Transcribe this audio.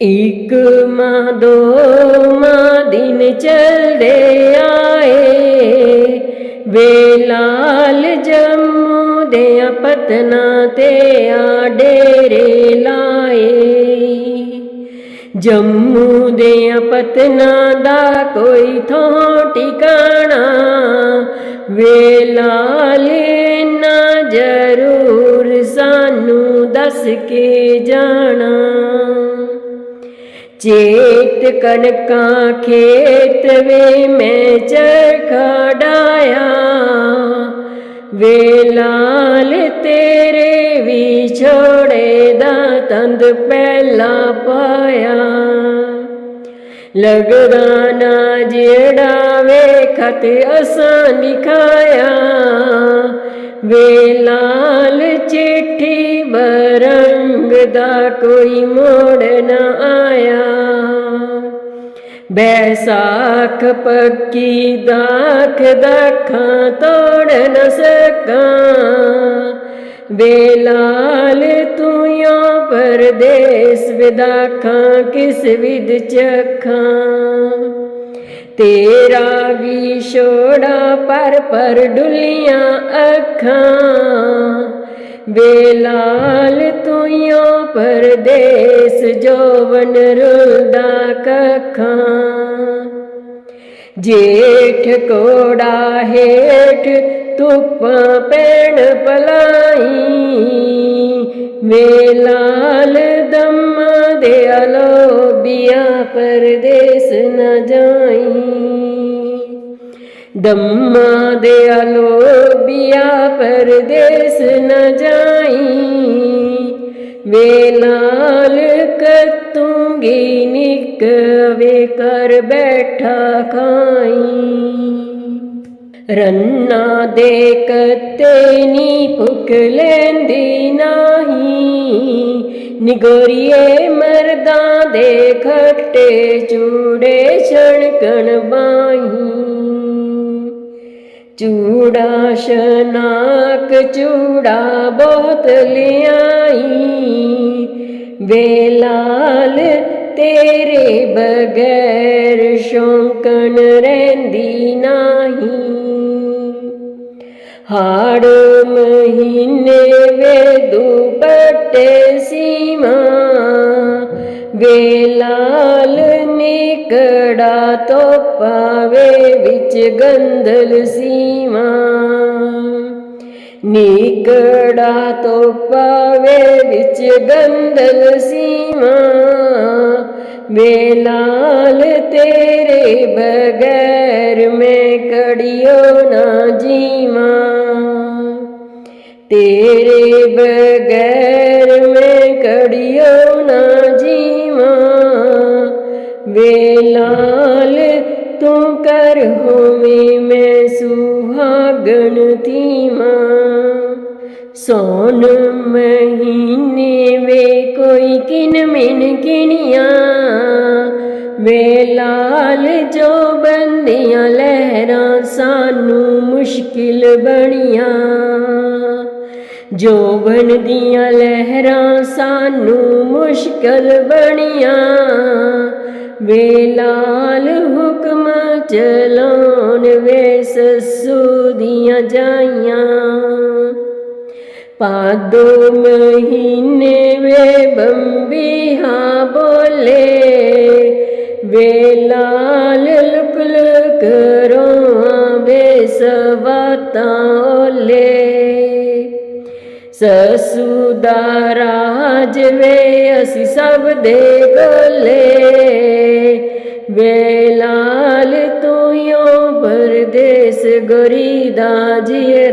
ਇੱਕ ਮਾਂ, ਦੋ ਮਾਂ ਦਿਨ ਚਲਦੇ ਆਏ। ਵੇ ਲਾਲ ਜੰਮੂ ਦੇ ਪਤਨਾ ਤੇ ਆ ਡੇਰੇ ਲਾਏ। ਜੰਮੂ ਦੇ ਪਤਨਾ ਦਾ ਕੋਈ ਥਾਂ ਟਿਕਾਣਾ। ਵੇ ਲਾਲ ਨਾ ਜ਼ਰੂਰ ਸਾਨੂੰ ਦੱਸ ਕੇ ਜਾਣਾ। ਚੇਤ ਕਣਕਾਂ ਖੇਤ ਵੇ ਮੈਂ ਚਰਖਾ ਡਾਇਆ ਵੇ ਲਾਲ ਤੇਰੇ ਵਿਛੋੜੇ ਦਾ ਤੰਦ ਪਹਿਲਾ ਪਾਇਆ। ਲਗਦਾ ਨਾ ਜਿਹੜਾ ਵੇ ਖਤ ਅਸਾਂ ਲਿਖਾਇਆ ਵੇ ਲਾਲ ਚਿੱਠੀ ਬਰੰਗ ਦਾ ਕੋਈ ਮੋੜ ਨਾ ਆਇਆ। ਬੈਸਾਖ ਪੱਕੀ ਦਾਖ ਦਾਖਾਂ ਤੋੜ ਨ ਸਕਾਂ। ਵੇ ਲਾਲ ਤੂੰ ਯੋ ਪਰਦੇਸ ਵਿਦਾਖਾਂ ਕਿਸ ਵਿਦ ਚਖਾਂ ਤੇਰਾ ਵੀ ਛੋੜਾ ਪਰ ਪਰ ਡੁੱਲੀਆਂ ਅੱਖਾਂ ਵੇ ਲਾਲ ਤੂੰ ਪਰਦੇਸ ਜੋਵਨ ਰੁਲਦਾ ਕਖਾਂ। ਜੇਠ ਕੋੜਾ ਹੇਠ ਧੁੱਪਾਂ ਪੈਣ ਪਲਾਈ। ਵੇ ਲਾਲ ਦਮਾ ਦੇ ਅਲੋਬੀਆ ਪਰਦੇਸ ਨਾ ਜਾਈ। ਦਮਾ ਦੇ ਅਲੋਬੀਆ ਪਰਦੇਸ ਨ ਜਾਈ। ਵੇ ਲਾਲ ਕਤੂੰਗੀ ਨਿਕ, ਵੇ ਕਰ ਬੈਠਾ ਖਾਈ। ਰੰਨਾ ਦੇ ਕਤੇ ਨੀ ਭੁੱਖ ਲੈਂਦੀ ਨਾਹੀ। ਨਿਗੋਰੀਏ ਮਰਦਾਂ ਦੇ ਖੱਟੇ ਚੂੜੇ ਛਣਕਣ ਬਾਈ ਚੂੜਾ ਸ਼ਨਾਕ ਚੂੜਾ ਬਹੁਤ ਲਿਆਈ। ਵੇ ਲਾਲ ਤੇਰੇ ਬਗੈਰ ਸ਼ੌਂਕਣ ਰਹਿੰਦੀ ਨਹੀਂ। ਹਾੜ ਮਹੀਨੇ ਵੇ ਦੁਪੱਟੇ ਸੀਮਾ। ਵੇਲਾ ਲਾਲ ਤੋ ਪਾਵੇ ਵਿੱਚ ਗੰਧਲ ਸੀਮਾ ਨਿਕੜਾ ਤੋ ਪਾਵੇ ਵਿੱਚ ਗੰਧਲ ਸੀਮਾ ਵੇ ਲਾਲ ਤੇਰੇ ਬਗੈਰ ਮੈਂ ਕੜਿਓ ਨਾ ਜੀਵਾਂ। ਤੇਰੇ ਬਗੈਰ ਹੋਵੇ ਮੈਂ ਸੁਹਾਗਣ ਤੀਵਾਂ ਸੋਨ ਮਹੀਨੇ ਵੇ ਕੋਈ ਕਿਨ ਮਿਨ ਕਿਣੀਆਂ ਵੇ ਲਾਲ ਜੋ ਬੰਦੀਆਂ ਲਹਿਰਾਂ ਸਾਨੂੰ ਮੁਸ਼ਕਿਲ ਬਣੀਆਂ। ਜੋਬਨ ਦੀਆਂ ਲਹਿਰਾਂ ਸਾਨੂੰ ਮੁਸ਼ਕਲ ਬਣੀਆਂ। ਵੇ ਲਾਲ ਹੁਕਮ ਚਲਾਉਣ ਵੇ ਸੱਸੂ ਦੀਆਂ ਜਾਈਆਂ। ਪਾਦੋ ਮਹੀਨੇ ਵੇ ਬੰਬੀ ਹਾਂ ਬੋਲੇ। ਵੇ ਲਾਲ ਲੁਕ ਲੁਕ ਰੋਆਂ ਵੇ ਸਵਾਤਾਂ ਓਲੇ। ਸਸੂ ਦਾ ਰਾਜ ਵੇ ਅਸੀਂ ਸਭ ਦੇ ਗੋਲੇ ਵੇਲਾ ਲਾਲ ਗੋਰੀ ਦਾ ਜੀਏ।